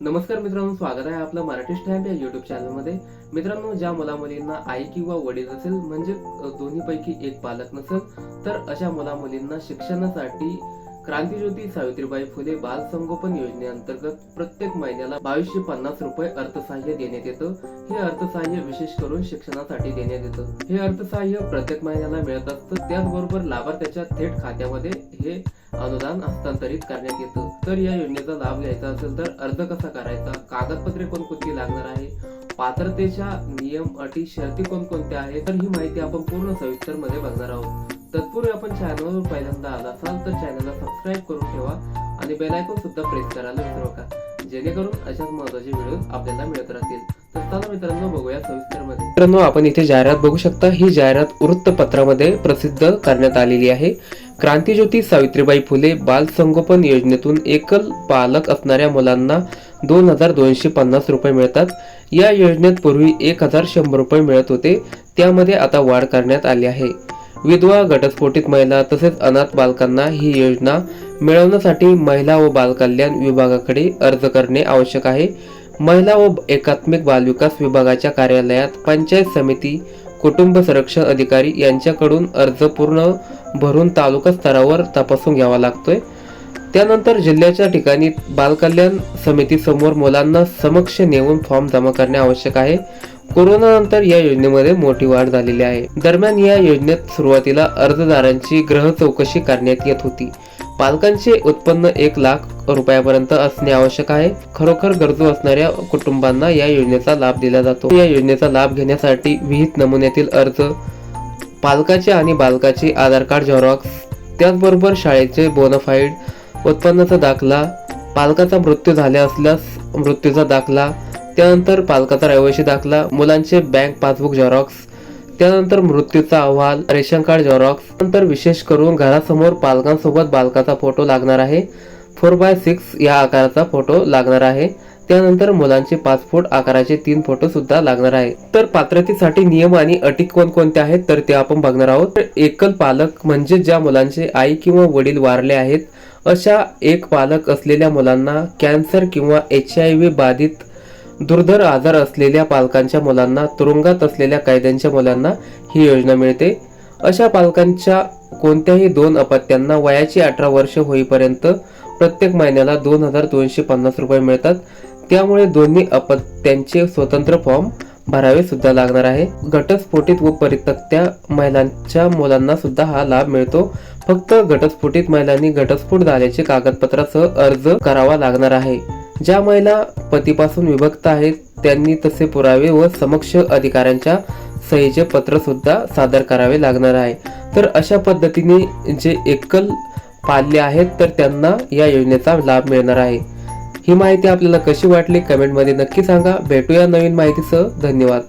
नमस्कार मित्रांनो स्वागत आहे आपलं मराठी स्टॅम्प या युट्यूब चॅनलमध्ये मित्रांनो ज्या मुला मुलींना आई किंवा वडील असेल म्हणजे दोन्हीपैकी एक पालक नसेल तर अशा मुला मुलींना शिक्षणासाठी क्रांतीज्योती सावित्रीबाई फुले बाल संगोपन योजनेअंतर्गत प्रत्येक महिन्याला बावीसशे पन्नास रुपये अर्थसहाय्य देण्यात येतं. हे अर्थसहाय्य विशेष करून शिक्षणासाठी देण्यात येतं. हे अर्थसहाय्य प्रत्येक महिन्याला मिळत असतं. त्याचबरोबर लाभार्थ्याच्या थेट खात्यामध्ये हे अनुदान हस्तांतरित करण्यात येतं. तर या योजनेचा लाभ घ्यायचा असेल तर अर्ज कसा करायचा? कागदपत्रे कोणकोणती लागणार आहे? पात्रतेच्या नियम अटी शर्ती कोणकोणत्या आहेत? तर ही माहिती आपण पूर्ण सविस्तरमध्ये बघणार आहोत. तत्पूर्वी आपण चॅनलवर पहिल्यांदा आला असाल तर चॅनलला सबस्क्राईब करून ठेवा आणि बेल आयकॉन सुद्धा प्रेस करायला विसरू नका. जेणेकरून अशाच महत्त्वाचे व्हिडिओ आपल्याला मिळत राहतील. तर चला मित्रांनो बघूया सविस्तर मित्रांनो आपण इथे जाहिरात बघू शकता. ही जाहिरात वृत्तपत्रामध्ये प्रसिद्ध करण्यात आलेली आहे. क्रांतीज्योती सावित्रीबाई फुले बाल संगोपन योजनेतून एकल पालक असणाऱ्या मुलांना दोन हजार दोनशे पन्नास रुपये मिळतात. या योजनेत पूर्वी एक हजार शंभर रुपये मिळत होते. त्यामध्ये आता वाढ करण्यात आली आहे. विधवा घटस्फोटित महिला तसेच अनाथ बालकांना ही योजना मिळवण्यासाठी महिला व बालकल्याण विभागाकडे अर्ज करणे आवश्यक आहे. महिला व एकात्मिक बालविकास विभागाच्या कार्यालयात पंचायत समिती कुटुंब संरक्षण अधिकारी यांच्याकडून अर्ज पूर्ण भरून तालुका स्तरावर तपासून घ्यावा लागतोय. त्यानंतर जिल्ह्याच्या ठिकाणी बालकल्याण समितीसमोर मुलांना समक्ष नेऊन फॉर्म जमा करणे आवश्यक आहे. कोरोनानंतर या योजनेमध्ये मोठी वाढ झालेली आहे. दरम्यान या योजनेत सुरुवातीला अर्जदारांची ग्रह चौकशी करण्यात येत होती. पालकांचे उत्पन्न एक लाख रुपयापर्यंत असणे आवश्यक आहे. खरोखर गरजू असणाऱ्या कुटुंबांना या योजनेचा लाभ दिला जातो. या योजनेचा लाभ घेण्यासाठी विहित नमुन्यातील अर्ज पालकाचे आणि बालकाचे आधार कार्ड झेरॉक्स त्याचबरोबर शाळेचे बोनफाईड उत्पन्नाचा दाखला पालकाचा मृत्यू झाला असल्यास मृत्यूचा दाखला त्यानंतर पालकाचा रहिवासी दाखला मुलांचे बँक पासबुक झेरॉक्स त्यानंतर मृत्यूचा अहवाल रेशन कार्ड झेरॉक्स. नंतर विशेष करून घरासमोर पालकांसोबत बालकाचा फोटो लागणार आहे. फोर बाय सिक्स या आकाराचा फोटो लागणार आहे. त्यानंतर मुलांचे पासपोर्ट आकाराचे तीन फोटो सुद्धा लागणार आहे. तर पात्रतेसाठी नियम आणि अटी कोणकोणत्या आहेत तर ते आपण बघणार आहोत. तर एकल पालक म्हणजे ज्या मुलांचे आई किंवा वडील वारले आहेत अशा एक पालक असलेल्या मुलांना कॅन्सर किंवा एच आय व्ही बाधित दुर्धर आजार असलेल्या पालकांच्या मुलांना तुरुंगात असलेल्या कैद्यांच्या मुलांना ही योजना मिळते. अशा पालकांच्या कोणत्याही दोन अपत्यांना वयाची अठरा वर्ष होईपर्यंत प्रत्येक महिन्याला दोन हजार दोनशे पन्नास रुपये मिळतात. त्यामुळे दोन्ही अपत्यांचे स्वतंत्र फॉर्म भरावे सुद्धा लागणार आहे. घटस्फोटित व परितक्त्या महिलांच्या मुलांना सुद्धा हा लाभ मिळतो. फक्त घटस्फोटित महिलांनी घटस्फोट झाल्याचे कागदपत्रासह अर्ज करावा लागणार आहे. ज्या महिला पतीपासून विभक्त आहेत त्यांनी तसे पुरावे व समक्ष अधिकाऱ्यांच्या सहीचे पत्र सुद्धा सादर करावे लागणार आहे. तर अशा पद्धतीने जे एकल पाल्य आहेत तर त्यांना या योजनेचा लाभ मिळणार आहे. ही माहिती आपल्याला कशी वाटली कमेंटमध्ये नक्की सांगा. भेटूया नवीन माहितीसह. धन्यवाद.